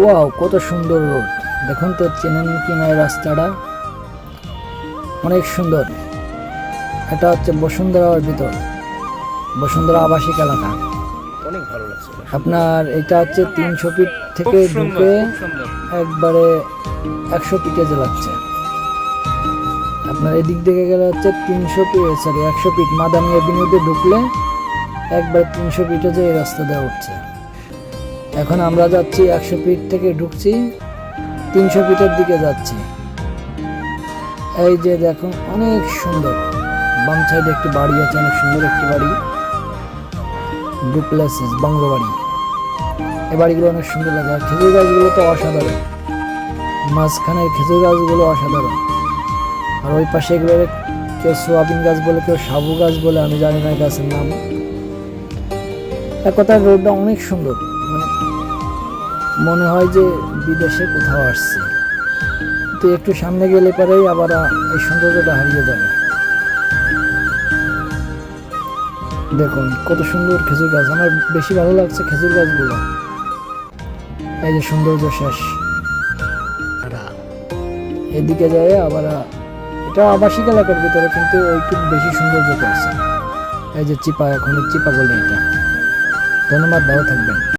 Wow কত সুন্দর road. দেখুন তো চেনেন কিনা এই রাস্তাটা? অনেক সুন্দর। এটা হচ্ছে বসুন্ধরার ভিতর বসুন্ধরা আবাসিক এলাকা। অনেক ভালো লাগছে। আপনার এটা হচ্ছে তিনশো ফিট থেকে ঢুকে একবারে একশো ফিটে জ্বালাচ্ছে আপনার এদিক থেকে গেলে হচ্ছে তিনশো ফিট সরি একশো ফিট। মাদানি এভিনিউতে ঢুকলে একবারে তিনশো ফিটে যে এই রাস্তা দেওয়া উঠছে এখন আমরা যাচ্ছি একশো ফিট থেকে ঢুকছি, তিনশো ফিটের দিকে যাচ্ছি। এই যে দেখুন অনেক সুন্দর। বাম সাইডে একটি বাড়ি আছে, অনেক সুন্দর একটি বাড়ি। ডুপ্লেসিস বাংলো বাড়ি। এই বাড়িগুলো অনেক সুন্দর লাগে, আর খেজুর গাছগুলো তো অসাধারণ। মাঝখানের খেজুর গাছগুলো অসাধারণ। আর ওই পাশে এগুলো কেউ সোয়াবিন গাছ বলে, কেউ সাবু গাছ বলে, আমি জানি না গাছের নাম। এক কথায় রোডটা অনেক সুন্দর মানে মনে হয় যে বিদেশে কোথাও আসছে। তো একটু সামনে গেলে পরেই আবার এই সৌন্দর্যটা হারিয়ে যাবে। দেখুন কত সুন্দর খেজুর গাছ। আমার বেশি ভালো লাগছে খেজুর গাছগুলো। এই যে সৌন্দর্য শেষ। এদিকে যায় আবার এটা আবাসিক এলাকার ভিতরে কিন্তু ওই একটু বেশি সৌন্দর্য করেছে। এই যে চিপা এখন চিপা বলে এটা। ধন্যবাদ ভালো থাকবেন।